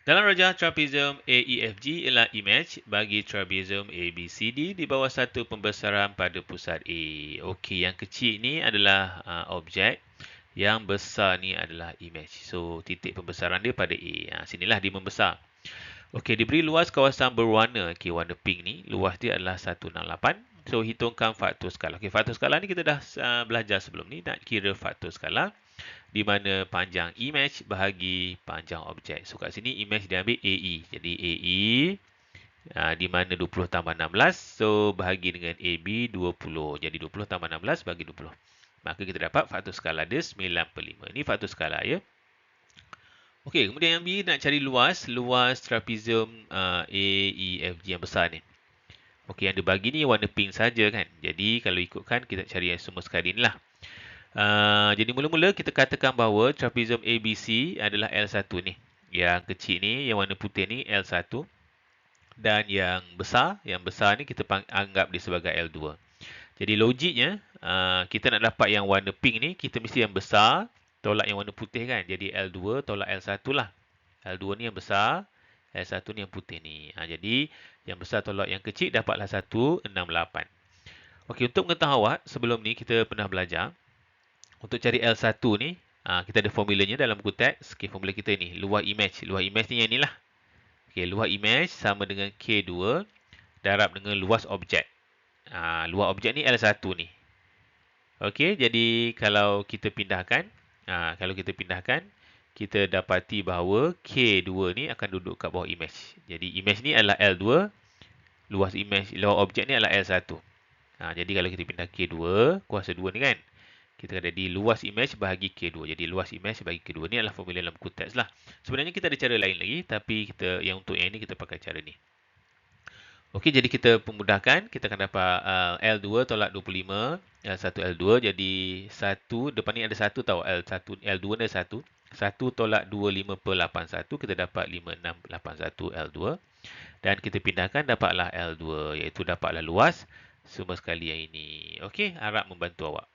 Dalam rajah trapezium AEFG ialah image bagi trapezium ABCD di bawah satu pembesaran pada pusat A. Okey, yang kecil ni adalah uh, objek, yang besar ni adalah image. So, titik pembesaran dia pada A. Ha, sinilah dia membesar. Okey, diberi luas kawasan berwarna, okey, warna pink ni, luas dia adalah 168. So, hitungkan faktor skala. Okey, faktor skala ni kita dah uh, belajar sebelum ni, nak kira faktor skala di mana panjang image bahagi panjang objek. So kat sini image dia ambil AE. Jadi AE uh, di mana 20 tambah 16. So bahagi dengan AB 20. Jadi 20 tambah 16 bagi 20. Maka kita dapat faktor skala dia 9 per 5. Ini faktor skala ya. Okey, kemudian yang B nak cari luas. Luas trapezium uh, AEFG yang besar ni. Okey, yang dia bagi ni warna pink saja kan. Jadi kalau ikutkan kita cari yang semua sekali ni lah. Uh, jadi mula-mula kita katakan bahawa trapezium ABC adalah L1 ni. Yang kecil ni, yang warna putih ni L1. Dan yang besar, yang besar ni kita anggap dia sebagai L2. Jadi logiknya, uh, kita nak dapat yang warna pink ni, kita mesti yang besar tolak yang warna putih kan. Jadi L2 tolak L1 lah. L2 ni yang besar, L1 ni yang putih ni. Ha, jadi yang besar tolak yang kecil dapatlah 168. Okey, untuk mengetahui sebelum ni kita pernah belajar untuk cari L1 ni, uh, kita ada formulanya dalam buku teks. Okay, formula kita ni, luar image. Luar image ni yang inilah. Okay, luar image sama dengan K2 darab dengan luas objek. Uh, luar objek ni L1 ni. Okay, jadi kalau kita pindahkan, uh, kalau kita pindahkan, kita dapati bahawa K2 ni akan duduk kat bawah image. Jadi image ni adalah L2, luas image, luar objek ni adalah L1. Ha, jadi kalau kita pindah K2, kuasa 2 ni kan, kita ada di luas image bahagi K2. Jadi luas image bahagi K2 ni adalah formula dalam buku teks lah. Sebenarnya kita ada cara lain lagi tapi kita yang untuk yang ini kita pakai cara ni. Okey, jadi kita pemudahkan. Kita akan dapat uh, L2 tolak 25, L1 L2. Jadi 1, depan ni ada 1 tau. L1, L2 ni ada 1. 1 tolak 25 per 81, kita dapat 5681 L2. Dan kita pindahkan dapatlah L2, iaitu dapatlah luas semua sekali yang ini. Okey, harap membantu awak.